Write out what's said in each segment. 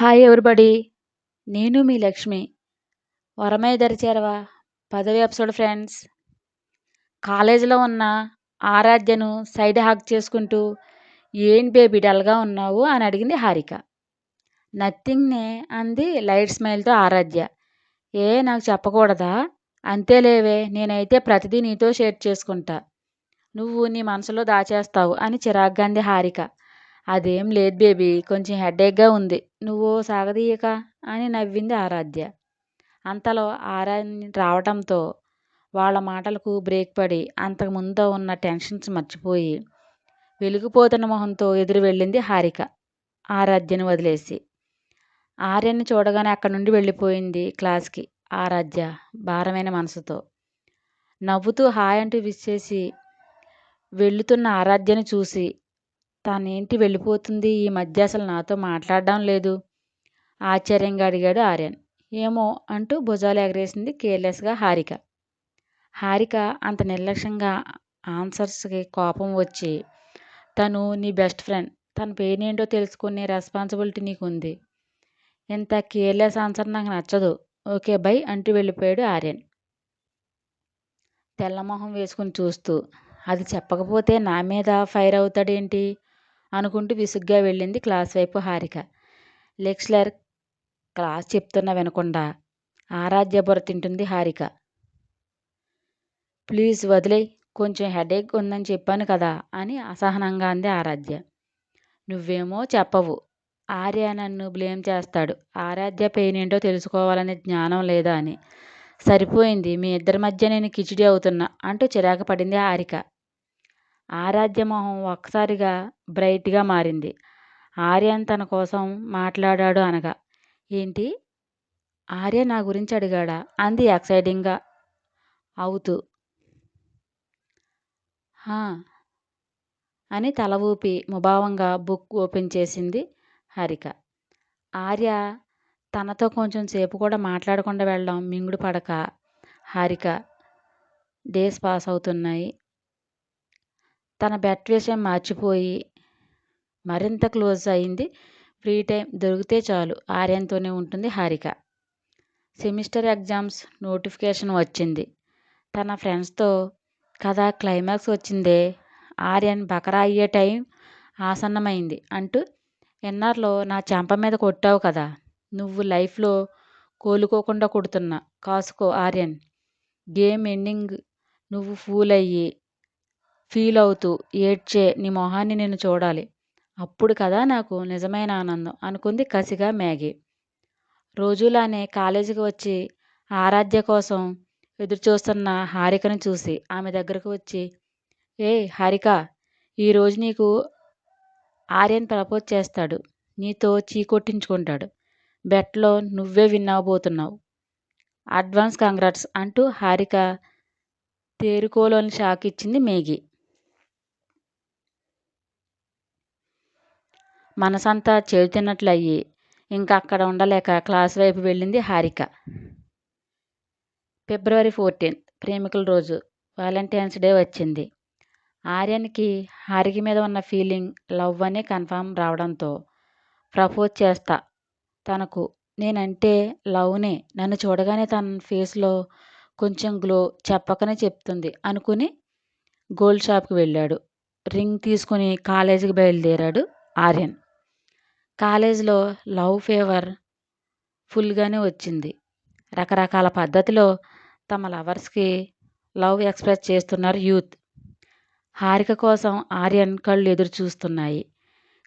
Hi everybody? నేను మీ లక్ష్మి. వరమై దరిచేరవా? పదవి ఎపిసోడ్ ఫ్రెండ్స్. కాలేజీలో ఉన్న ఆరాధ్యను సైడ్ హాక్ చేసుకుంటూ ఏం బేబీ డల్గా ఉన్నావు? అని అడిగింది హారిక. నథింగ్నే అంది లైట్ స్మైల్తో ఆరాధ్య. ఏ నాకు చెప్పకూడదా? అంతేలేవే నేనైతే ప్రతిదీ నీతో షేర్ చేసుకుంటా. నువ్వు నీ మనసులో దాచేస్తావు అని చిరాగ్గా అంది హారిక. అదేం లేదు బేబీ కొంచెం హెడేక్గా ఉంది. నువ్వు సాగదీయక అని నవ్వింది ఆరాధ్య. అంతలో ఆరాధ్య రావటంతో వాళ్ళ మాటలకు బ్రేక్ పడి అంతకుముందు ఉన్న టెన్షన్స్ మర్చిపోయి వెలిగిపోతున్న మొహంతో ఎదురు వెళ్ళింది హారిక. ఆరాధ్యను వదిలేసి. ఆర్యన్ని చూడగానే అక్కడి నుండి వెళ్ళిపోయింది క్లాస్కి ఆరాధ్య భారమైన మనసుతో. నవ్వుతూ హాయ్ అంటూ విష్ చేసి వెళ్తున్న ఆరాధ్యను చూసి తానేంటి వెళ్ళిపోతుంది? ఈ మధ్య అసలు నాతో మాట్లాడడం లేదు. ఆశ్చర్యంగా అడిగాడు ఆర్యన్. ఏమో అంటూ భుజాలు ఎగరేసింది కేర్లెస్గా హారిక. హారిక అంత నిర్లక్ష్యంగా ఆన్సర్స్కి కోపం వచ్చి తను నీ బెస్ట్ ఫ్రెండ్ తన పేరేంటో తెలుసుకునే రెస్పాన్సిబిలిటీ నీకు ఉంది ఇంత కేర్లెస్ ఆన్సర్ నాకు నచ్చదు. ఓకే బై అంటూ వెళ్ళిపోయాడు ఆర్యన్. తెల్లమొహం వేసుకుని చూస్తూ అది చెప్పకపోతే నా మీద ఫైర్ అవుతాడేంటి? అనుకుంటూ విసుగ్గా వెళ్ళింది క్లాస్ వైపు హారిక. లెక్చరర్ క్లాస్ చెప్తున్నా వినకుండా ఆరాధ్య బుర్ర తింటుంది హారిక. ప్లీజ్ వదిలే కొంచెం హెడేక్ ఉందని చెప్పాను కదా అని అసహనంగా అంది ఆరాధ్య. నువ్వేమో చెప్పవు. ఆర్య నన్ను బ్లేమ్ చేస్తాడు. ఆరాధ్య పెయిన్ ఏంటో తెలుసుకోవాలనే జ్ఞానం లేదా అని. సరిపోయింది మీ ఇద్దరి మధ్య నేను కిచిడి అవుతున్నా అంటూ చిరాకు పడింది హారిక. ఆరాధ్య మొహం ఒక్కసారిగా బ్రైట్గా మారింది. ఆర్యన్ తన కోసం మాట్లాడాడు అనగా ఏంటి? ఆర్య నా గురించి అడిగాడా? అంది ఎక్సైటింగ్గా. అవుతూ. అని తల ఊపి ముభావంగా బుక్ ఓపెన్ చేసింది హరిక. ఆర్య తనతో కొంచెం సేపు కూడా మాట్లాడకుండా వెళ్ళడం మింగుడు పడక. హారిక డేస్ పాస్ అవుతున్నాయి. తన బెట్ విషయం మర్చిపోయి మరింత క్లోజ్ అయింది. ఫ్రీ టైం దొరికితే చాలు. ఆర్యన్తోనే ఉంటుంది హారిక. సెమిస్టర్ ఎగ్జామ్స్ నోటిఫికేషన్ వచ్చింది. తన ఫ్రెండ్స్తో కదా క్లైమాక్స్ వచ్చిందే? ఆర్యన్ బకరా అయ్యే టైం ఆసన్నమైంది అంటూ ఎన్ఆర్లో నా చెంప మీద కొట్టావు కదా నువ్వు లైఫ్లో కోలుకోకుండా కొడుతున్నా. కాసుకో ఆర్యన్. గేమ్ ఎండింగ్ నువ్వు ఫూల్ అయ్యి ఫీల్ అవుతూ ఏడ్చే నీ మొహాన్ని నేను చూడాలి. అప్పుడు కదా నాకు నిజమైన ఆనందం అనుకుంది కసిగా మ్యాగీ. రోజులానే కాలేజీకి వచ్చి ఆరాధ్య కోసం ఎదురుచూస్తున్న హారికను చూసి ఆమె దగ్గరకు వచ్చి ఏ హారిక ఈరోజు నీకు ఆర్యన్ ప్రపోజ్ చేస్తాడు. నీతో చీకొట్టించుకుంటాడు బెట్లో నువ్వే విన్నావబోతున్నావు అడ్వాన్స్ కంగ్రాట్స్ అంటూ హారిక తేరుకోలోని షాక్ ఇచ్చింది మేఘి మనసంతా చేతున్నట్లు అయ్యి ఇంకా అక్కడ ఉండలేక క్లాస్ వైపు వెళ్ళింది హారిక. ఫిబ్రవరి ఫోర్టీన్త్ ప్రేమికుల రోజు. వాలంటైన్స్ డే వచ్చింది. ఆర్యన్కి హారిక మీద ఉన్న ఫీలింగ్ లవ్ అని కన్ఫామ్ రావడంతో ప్రపోజ్ చేస్తా. తనకు నేనంటే లవ్నే. నన్ను చూడగానే తన ఫేస్లో కొంచెం గ్లో చెప్పకనే చెప్తుంది అనుకుని గోల్డ్ షాప్కి వెళ్ళాడు. రింగ్ తీసుకుని కాలేజీకి బయలుదేరాడు. ఆర్యన్. కాలేజీలో లవ్ ఫేవర్ ఫుల్గానే వచ్చింది. రకరకాల పద్ధతిలో తమ లవర్స్కి లవ్ ఎక్స్ప్రెస్ చేస్తున్నారు యూత్. హారిక కోసం ఆర్యన్ కళ్ళు ఎదురు చూస్తున్నాయి.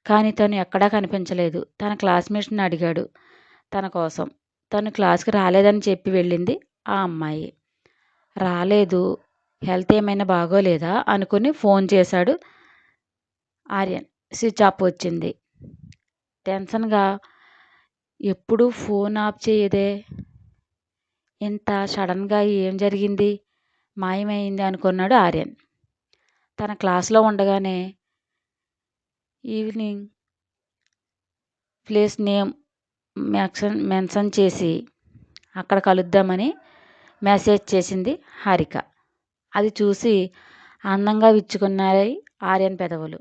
కానీ తను ఎక్కడా కనిపించలేదు. తన క్లాస్మేట్స్ని అడిగాడు. తన కోసం. తను క్లాస్కి రాలేదని చెప్పి వెళ్ళింది ఆ అమ్మాయి. రాలేదు. హెల్త్ ఏమైనా బాగోలేదా? అనుకుని ఫోన్ చేశాడు ఆర్యన్. స్విచ్ ఆఫ్ వచ్చింది. టెన్షన్గా ఎప్పుడు ఫోన్ ఆఫ్ చేయదే. ఇంత సడన్గా ఏం జరిగింది? మాయమైంది అనుకున్నాడు ఆర్యన్. తన క్లాస్లో ఉండగానే evening place name mention mention చేసి అక్కడ కలుద్దామని మెసేజ్ చేసింది హారిక. అది చూసి అందంగా విచ్చుకున్నాయి ఆర్యన్ పెదవులు.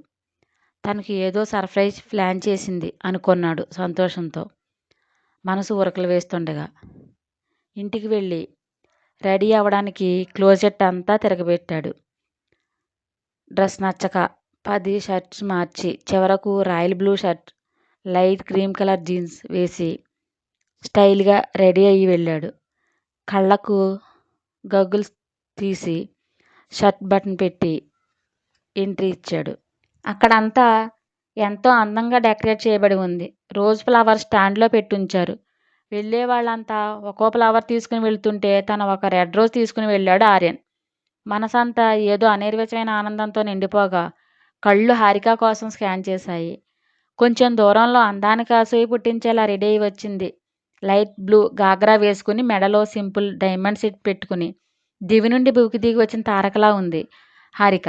తనకి ఏదో సర్ప్రైజ్ ప్లాన్ చేసింది అనుకున్నాడు సంతోషంతో. మనసు ఉరకలు వేస్తుండగా. ఇంటికి వెళ్ళి రెడీ అవ్వడానికి క్లోజెట్ అంతా తిరగబెట్టాడు. డ్రెస్ నచ్చక పది షర్ట్స్ మార్చి చివరకు royal blue shirt light cream colour jeans వేసి స్టైల్గా రెడీ అయ్యి వెళ్ళాడు. కళ్ళకు గగ్గుల్స్ తీసి షర్ట్ బటన్ పెట్టి ఎంట్రీ ఇచ్చాడు. అక్కడంతా ఎంతో అందంగా డెకరేట్ చేయబడి ఉంది. రోజ్ ఫ్లవర్ స్టాండ్లో పెట్టి ఉంచారు వెళ్ళే వాళ్ళంతా ఒక్కో ఫ్లవర్ తీసుకుని వెళ్తుంటే తను ఒక రెడ్ రోజ్ తీసుకుని వెళ్ళాడు ఆర్యన్. మనసంతా ఏదో అనిర్వచమైన ఆనందంతో నిండిపోగా కళ్ళు హారిక కోసం స్కాన్ చేశాయి. కొంచెం దూరంలో అందానికి అసూయి పుట్టించేలా రెడీ అయి వచ్చింది. లైట్ బ్లూ గాగ్రా వేసుకుని మెడలో సింపుల్ డైమండ్ సెట్ పెట్టుకుని దివి నుండి భూకి దిగి వచ్చిన తారకలా ఉంది. హారిక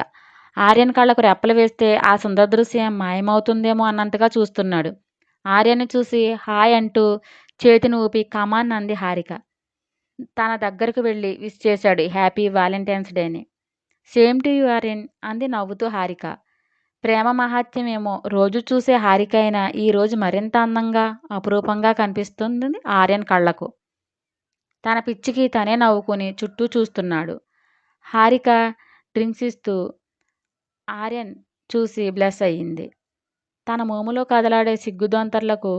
ఆర్యన్ కళ్ళకు రెప్పలు వేస్తే ఆ సుందర దృశ్యం మాయమవుతుందేమో అన్నంతగా చూస్తున్నాడు. ఆర్యన్ని చూసి హాయ్ అంటూ చేతిని ఊపి కమాన్ అంది హారిక. తన దగ్గరకు వెళ్ళి విష్ చేశాడు హ్యాపీ వ్యాలంటైన్స్ డేని. సేమ్ టు యూ ఆర్యన్ అంది నవ్వుతూ హారిక. ప్రేమ మహాత్యం రోజు చూసే హారిక అయినా ఈరోజు మరింత అందంగా అపురూపంగా కనిపిస్తుంది ఆర్యన్ కళ్ళకు. తన పిచ్చికి తనే నవ్వుకుని చుట్టూ చూస్తున్నాడు. హారిక డ్రింక్స్ ఇస్తూ ఆర్యన్ చూసి బ్లెస్ అయ్యింది. తన మోములో కదలాడే సిగ్గుదొంతర్లకు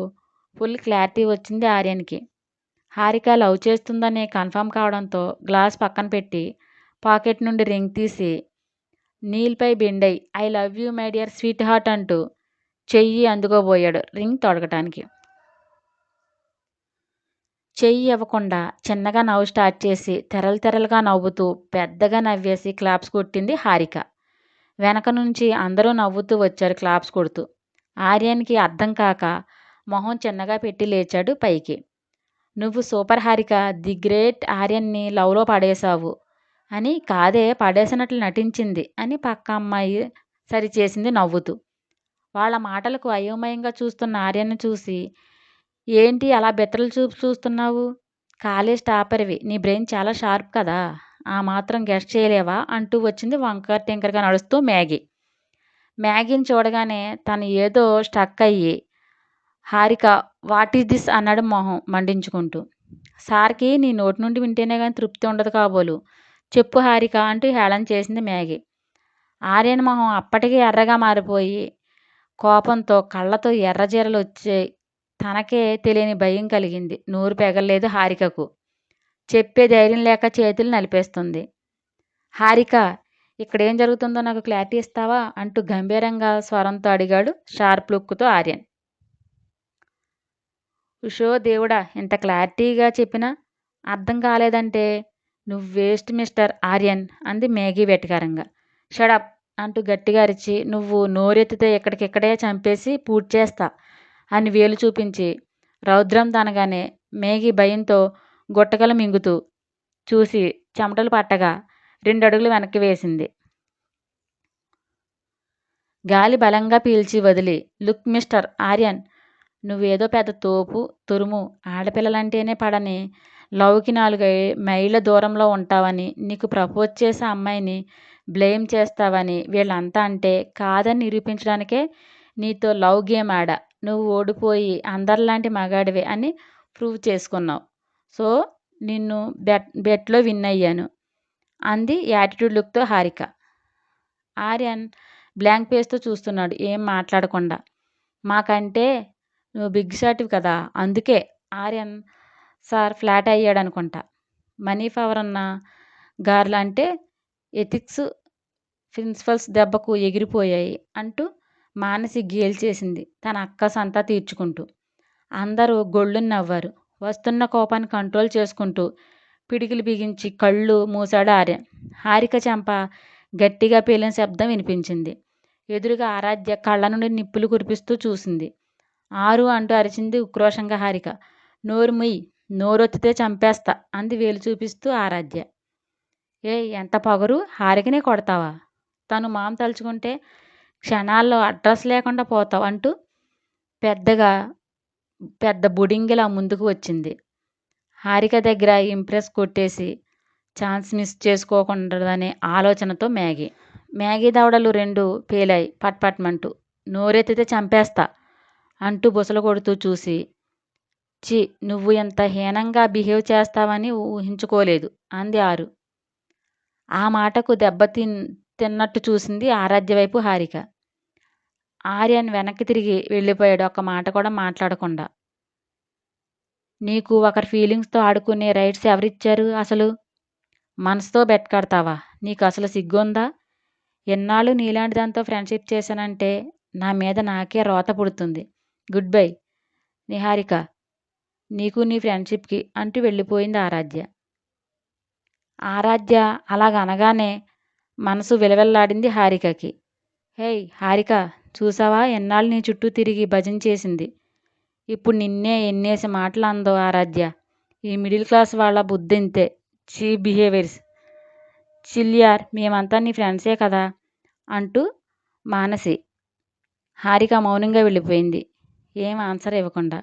ఫుల్ క్లారిటీ వచ్చింది ఆర్యన్కి. హారిక లవ్ చేస్తుందని కన్ఫర్మ్ కావడంతో గ్లాస్ పక్కన పెట్టి పాకెట్ నుండి రింగ్ తీసి నీల్పై బెండై I love you my dear sweetheart అంటూ చెయ్యి అందుకోబోయాడు రింగ్ తొడగటానికి. చెయ్యి ఇవ్వకుండా చిన్నగా నవ్వు స్టార్ట్ చేసి తెరలు తెరలుగా నవ్వుతూ పెద్దగా నవ్వేసి క్లాప్స్ కొట్టింది హారిక. వెనక నుంచి అందరూ నవ్వుతూ వచ్చారు క్లాప్స్ కొడుతూ. ఆర్యన్కి అర్థం కాక మొహం చిన్నగా పెట్టి లేచాడు పైకి. నువ్వు సూపర్ హారిక ది గ్రేట్ ఆర్యన్ని లవ్లో పడేశావు అని కాదే పడేసినట్లు నటించింది అని పక్క అమ్మాయి సరిచేసింది నవ్వుతూ. వాళ్ళ మాటలకు అయోమయంగా చూస్తున్న ఆర్యన్ని చూసి ఏంటి అలా బెత్తలు చూపు చూస్తున్నావు? కాలేజ్ టాపర్వి నీ బ్రెయిన్ చాలా షార్ప్ కదా? ఆ మాత్రం గెస్ట్ చేయలేవా? అంటూ వచ్చింది వంకర్ టింకర్గా నడుస్తూ మ్యాగీ. మ్యాగీని చూడగానే తను ఏదో స్టక్ అయ్యి హారిక వాట్ ఈస్ దిస్ అన్నాడు మొహం మండించుకుంటూ. సార్కి నీ నోటి నుండి వింటేనే కానీ తృప్తి ఉండదు కాబోలు. చెప్పు హారిక అంటూ హేళన చేసింది మ్యాగీ. ఆర్యన్ మొహం అప్పటికే ఎర్రగా మారిపోయి కోపంతో కళ్ళతో ఎర్రజీరలు వచ్చాయి తనకే తెలియని భయం కలిగింది. నోరు పెగలలేదు హారికకు. చెప్పే ధైర్యం లేక చేతులు నలిపేస్తుంది. హారిక ఇక్కడ ఏం జరుగుతుందో నాకు క్లారిటీ ఇస్తావా? అంటూ గంభీరంగా స్వరంతో అడిగాడు షార్ప్ లుక్తో ఆర్యన్. ఉషో దేవుడా ఇంత క్లారిటీగా చెప్పినా అర్థం కాలేదంటే నువ్వు వేస్ట్ మిస్టర్ ఆర్యన్ అంది మేఘీ వెటకారంగా. షడప్ అంటూ గట్టిగా అరిచి నువ్వు నోరెత్తితే ఇక్కడికిక్కడే చంపేసి పూర్తి చేస్తా అని వేలు చూపించి రౌద్రం తనగానే మేఘి భయంతో గుట్టకలు మింగుతూ చూసి చెమటలు పట్టగా రెండు అడుగులు వెనక్కి వేసింది. గాలి బలంగా పీల్చి వదిలి లుక్ మిస్టర్ ఆర్యన్ నువ్వేదో పెద్ద తోపు తురుము ఆడపిల్లలంటేనే పడని లవ్కి నాలుగు మైళ్ళ దూరంలో ఉంటావని నీకు ప్రపోజ్ చేసే అమ్మాయిని బ్లేమ్ చేస్తావని వీళ్ళంతా అంటే కాదని నిరూపించడానికే నీతో లవ్ గేమ్ ఆడా నువ్వు ఓడిపోయి అందరిలాంటి మగాడివే అని ప్రూవ్ చేసుకున్నావు. సో నిన్ను బెట్ బెట్లో విన్ అయ్యాను అంది యాటిట్యూడ్ లుక్తో హారిక. ఆర్యన్ బ్లాంక్ ఫేస్తో చూస్తున్నాడు ఏం మాట్లాడకుండా. మాకంటే నువ్వు బిగ్ షాట్వి కదా అందుకే ఆర్యన్ సార్ ఫ్లాట్ అయ్యాడు అనుకుంటా మనీ పవర్ అన్న గార్లు అంటే ఎథిక్స్ ప్రిన్సిపల్స్ దెబ్బకు ఎగిరిపోయాయి అంటూ మానసి గేల్చేసింది తన అక్క అంతా తీర్చుకుంటూ. అందరూ గొళ్ళుని నవ్వారు వస్తున్న కోపాన్ని కంట్రోల్ చేసుకుంటూ పిడికిలు బిగించి కళ్ళు మూసాడు ఆర్యన్ హారిక చెంప గట్టిగా పేలిన శబ్దం వినిపించింది. ఎదురుగా ఆరాధ్య కళ్ళ నుండి నిప్పులు కురిపిస్తూ చూసింది. ఆరు అంటూ అరిచింది ఉక్రోషంగా హారిక. నోరు ముయ్యి నోరొత్తితే చంపేస్తా అంది వేలు చూపిస్తూ ఆరాధ్య. ఏ ఎంత పొగరు? హారికనే కొడతావా? తను మామ తలుచుకుంటే క్షణాల్లో అడ్రస్ లేకుండా పోతావు అంటూ పెద్దగా పెద్ద బుడింగిలా ముందుకు వచ్చింది. హారిక దగ్గర ఇంప్రెస్ కొట్టేసి ఛాన్స్ మిస్ చేసుకోకుండాదనే ఆలోచనతో మ్యాగీ. మ్యాగీ దవడలు రెండు పేలాయి పట్పట్మంటూ నోరెత్తితే చంపేస్తా అంటూ బుసలు కొడుతూ చూసి చి నువ్వు ఇంత హీనంగా బిహేవ్ చేస్తావని ఊహించుకోలేదు అంది ఆరు. ఆ మాటకు దెబ్బ తిన్ తిన్నట్టు చూసింది ఆరాధ్య వైపు హారిక. ఆర్యన్ వెనక్కి తిరిగి వెళ్ళిపోయాడు. ఒక మాట కూడా మాట్లాడకుండా. నీకు ఒకరి ఫీలింగ్స్తో ఆడుకునే రైట్స్ ఎవరిచ్చారు అసలు? మనసుతో బెట్ కడతావా? నీకు అసలు సిగ్గుందా? ఎన్నాళ్ళు నీలాంటి దాంతో ఫ్రెండ్షిప్ చేశానంటే నా మీద నాకే రోత పుడుతుంది. Good bye. నిహారిక నీకు నీ ఫ్రెండ్షిప్కి అంటూ వెళ్ళిపోయింది ఆరాధ్య. ఆరాధ్య అలాగ అనగానే మనసు విలవెల్లాడింది హారికకి. హేయ్ హారిక చూసావా? ఎన్నాళ్ళు నీ చుట్టూ తిరిగి భజన చేసింది? ఇప్పుడు నిన్నే ఎన్నేసి మాటలు అందో ఆరాధ్య. ఈ మిడిల్ క్లాస్ వాళ్ళ బుద్ధి ఇంతే. చీ బిహేవియర్స్. చిల్యార్ మేమంతా నీ ఫ్రెండ్సే కదా? అంటూ మానసి హారిక మౌనంగా వెళ్ళిపోయింది. ఏం ఆన్సర్ ఇవ్వకుండా.